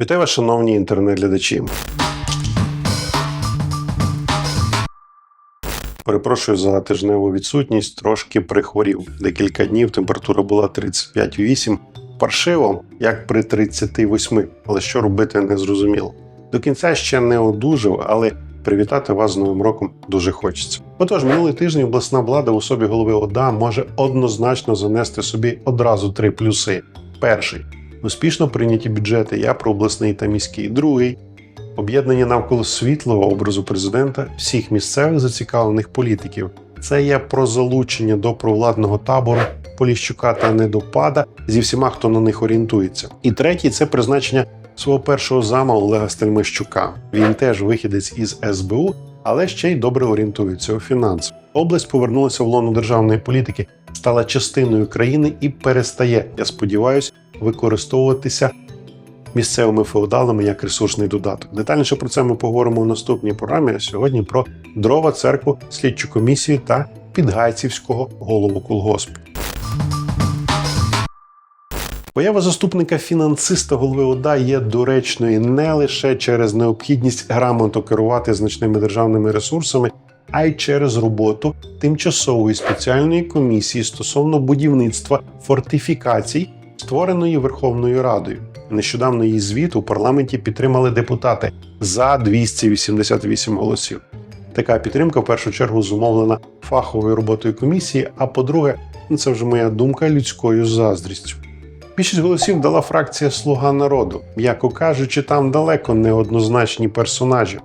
Вітаю вас, шановні інтернет-глядачі. Перепрошую за тижневу відсутність, трошки прихворів. Декілька днів температура була 35,8. Паршиво, як при 38, але що робити не зрозуміло. До кінця ще не одужав, але привітати вас з Новим роком дуже хочеться. Отож, минулий тиждень обласна влада в особі голови ОДА може однозначно занести собі одразу три плюси. Перший успішно прийняті бюджети я про обласний та міський. Другий об'єднання навколо світлого образу президента всіх місцевих зацікавлених політиків. Це є про залучення до провладного табору Поліщука та Недопада зі всіма, хто на них орієнтується. І третій це призначення свого першого зама Олега Стельмищука. Він теж вихідець із СБУ, але ще й добре орієнтується у фінансах. Область повернулася в лоно державної політики, стала частиною країни і перестає, я сподіваюся, використовуватися місцевими феодалами як ресурсний додаток. Детальніше про це ми поговоримо в наступній програмі. А сьогодні про дрова церкву, слідчу комісію та підгайцівського голову колгоспу. Поява заступника фінансиста голови ОДА є доречною не лише через необхідність грамотно керувати значними державними ресурсами, а й через роботу тимчасової спеціальної комісії стосовно будівництва фортифікацій, створеної Верховною Радою. Нещодавно її звіт у парламенті підтримали депутати за 288 голосів. Така підтримка в першу чергу зумовлена фаховою роботою комісії. А по-друге, ну це вже моя думка людською заздрістю. Більшість голосів дала фракція Слуга народу, м'яко кажучи, там далеко неоднозначні персонажі.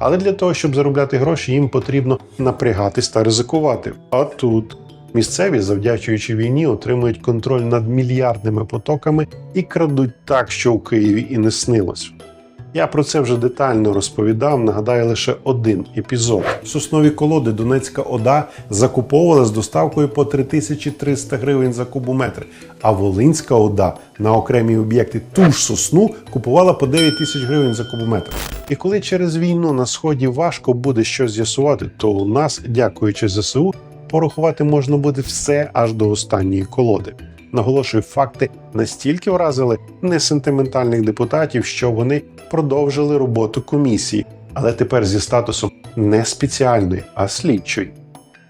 Але для того, щоб заробляти гроші, їм потрібно напрягатись та ризикувати. А тут місцеві, завдячуючи війні, отримують контроль над мільярдними потоками і крадуть так, що у Києві і не снилось. Я про це вже детально розповідав. Нагадаю лише один епізод. Соснові колоди Донецька ОДА закуповувала з доставкою по 3300 гривень за кубометр, а Волинська ОДА на окремі об'єкти ту ж сосну купувала по 9 тисяч гривень за кубометр. І коли через війну на сході важко буде щось з'ясувати, то у нас, дякуючи ЗСУ, порахувати можна буде все аж до останньої колоди. Наголошую, факти настільки вразили несентиментальних депутатів, що вони продовжили роботу комісії, але тепер зі статусом не спеціальної, а слідчої.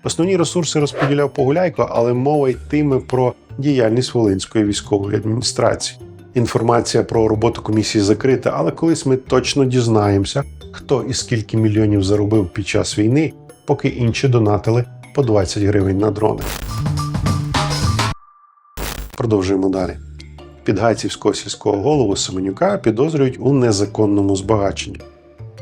Основні ресурси розподіляв Погуляйко, але мова йтиме про діяльність Волинської військової адміністрації. Інформація про роботу комісії закрита, але колись ми точно дізнаємося, хто і скільки мільйонів заробив під час війни, поки інші донатили по 20 гривень на дрони. Продовжуємо далі. Підгайцівського сільського голову Семенюка підозрюють у незаконному збагаченні.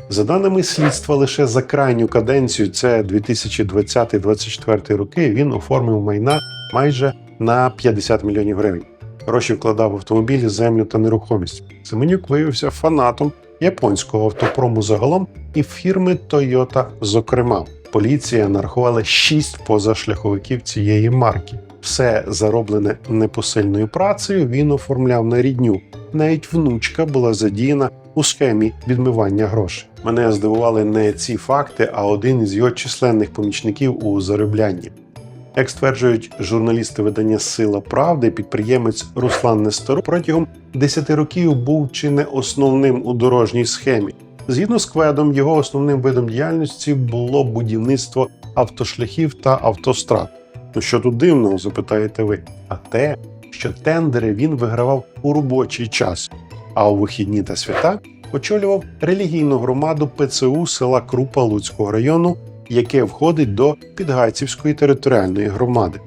За даними слідства, лише за крайню каденцію, це 2020-2024 роки, він оформив майна майже на 50 мільйонів гривень. Гроші вкладав в автомобілі, землю та нерухомість. Семенюк виявився фанатом японського автопрому загалом і фірми Toyota зокрема. Поліція нарахувала 6 позашляховиків цієї марки. Все зароблене непосильною працею він оформляв на рідню. Навіть внучка була задіяна у схемі відмивання грошей. Мене здивували не ці факти, а один із його численних помічників у зароблянні. Як стверджують журналісти видання Сила правди, підприємець Руслан Несторов протягом 10 років був чи не основним у дорожній схемі. Згідно з кведом, його основним видом діяльності було будівництво автошляхів та автострад. Ну що тут дивного, запитаєте ви? А те, що тендери він вигравав у робочий час, а у вихідні та свята очолював релігійну громаду ПЦУ села Крупа Луцького району, яке входить до Підгайцівської територіальної громади.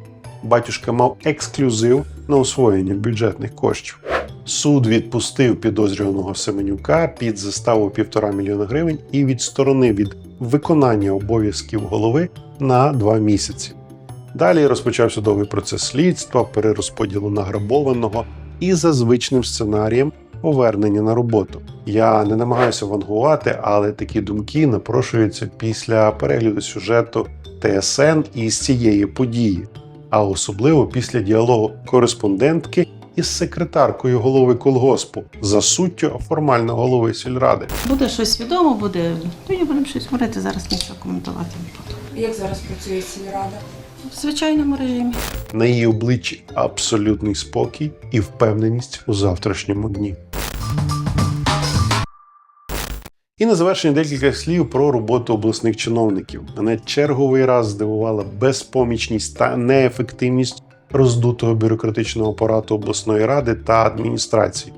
Батюшка мав ексклюзив на освоєння бюджетних коштів. Суд відпустив підозрюваного Семенюка під заставу півтора мільйона гривень і відсторонив від виконання обов'язків голови на два місяці. Далі розпочався довгий процес слідства, перерозподілу награбованого і за звичним сценарієм повернення на роботу. Я не намагаюся вангувати, але такі думки напрошуються після перегляду сюжету ТСН із цієї події, а особливо після діалогу кореспондентки із секретаркою голови колгоспу за суттю формально голови сільради. Буде щось відомо, буде. Тоді будемо щось говорити, зараз нічого коментувати не буду. Як зараз працює сільрада? В звичайному режимі. На її обличчі абсолютний спокій і впевненість у завтрашньому дні. І на завершення декілька слів про роботу обласних чиновників. Мене черговий раз здивувала безпомічність та неефективність роздутого бюрократичного апарату обласної ради та адміністрації.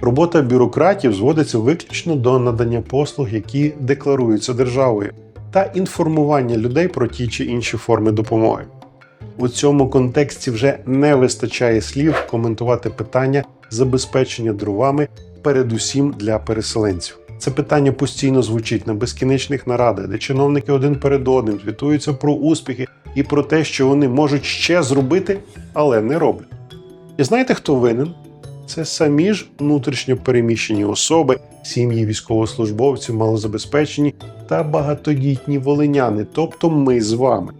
Робота бюрократів зводиться виключно до надання послуг, які декларуються державою, та інформування людей про ті чи інші форми допомоги. У цьому контексті вже не вистачає слів коментувати питання забезпечення дровами, передусім для переселенців. Це питання постійно звучить на безкінечних нарадах, де чиновники один перед одним звітуються про успіхи і про те, що вони можуть ще зробити, але не роблять. І знаєте, хто винен? Це самі ж внутрішньо переміщені особи, сім'ї військовослужбовців, малозабезпечені та багатодітні волиняни, тобто ми з вами.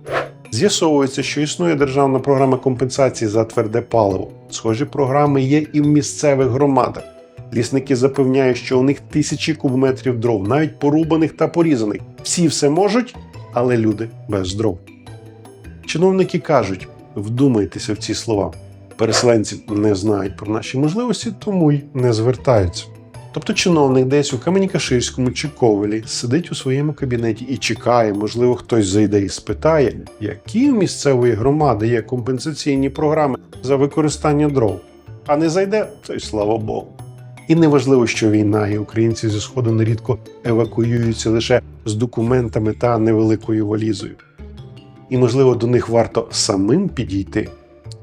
З'ясовується, що існує державна програма компенсації за тверде паливо. Схожі програми є і в місцевих громадах. Лісники запевняють, що у них тисячі кубометрів дров, навіть порубаних та порізаних. Всі все можуть, але люди без дров. Чиновники кажуть: вдумайтеся в ці слова. Переселенці не знають про наші можливості, тому й не звертаються. Тобто чиновник десь у Кам'янь-Каширському чи Ковелі сидить у своєму кабінеті і чекає, можливо, хтось зайде і спитає, які у місцевої громади є компенсаційні програми за використання дров. А не зайде, то й слава Богу. І неважливо, що війна, і українці зі сходу нерідко евакуюються лише з документами та невеликою валізою. І, можливо, до них варто самим підійти.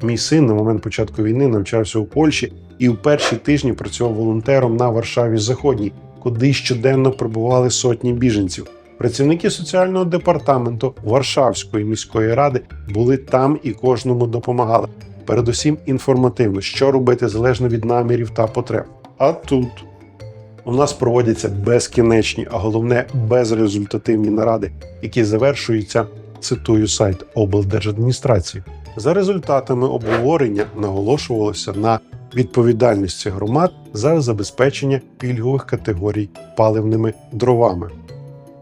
Мій син на момент початку війни навчався у Польщі і в перші тижні працював волонтером на Варшаві Заходній, куди щоденно прибували сотні біженців. Працівники соціального департаменту Варшавської міської ради були там і кожному допомагали. Передусім інформативно, що робити залежно від намірів та потреб. А тут у нас проводяться безкінечні, а головне безрезультативні наради, які завершуються, цитую сайт облдержадміністрації. За результатами обговорення наголошувалося на відповідальності громад за забезпечення пільгових категорій паливними дровами.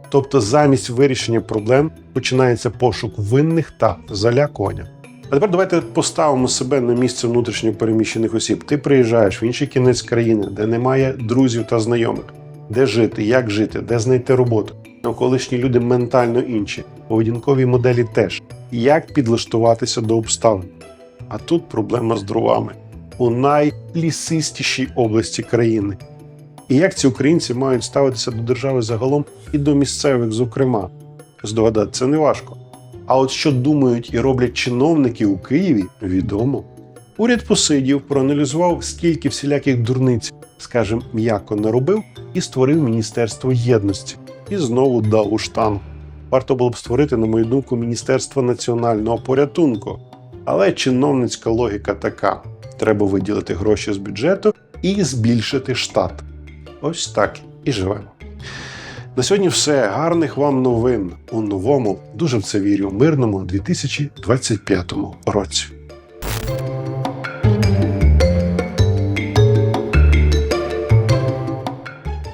Тобто, замість вирішення проблем починається пошук винних та залякування. А тепер давайте поставимо себе на місце внутрішньо переміщених осіб. Ти приїжджаєш в інший кінець країни, де немає друзів та знайомих, де жити, як жити, де знайти роботу. Навколишні люди ментально інші, поведінкові моделі теж. Як підлаштуватися до обставин? А тут проблема з дровами у найлісистішій області країни. І як ці українці мають ставитися до держави загалом і до місцевих, зокрема, здогадатися неважко. А от що думають і роблять чиновники у Києві, відомо. Уряд посидів, проаналізував, скільки всіляких дурниць, скажімо, м'яко наробив, і створив Міністерство єдності. І знову дав у штангу. Варто було б створити, на мою думку, Міністерство національного порятунку. Але чиновницька логіка така: треба виділити гроші з бюджету і збільшити штат. Ось так і живемо. На сьогодні все. Гарних вам новин у новому, дуже в це вірю, мирному 2025 році.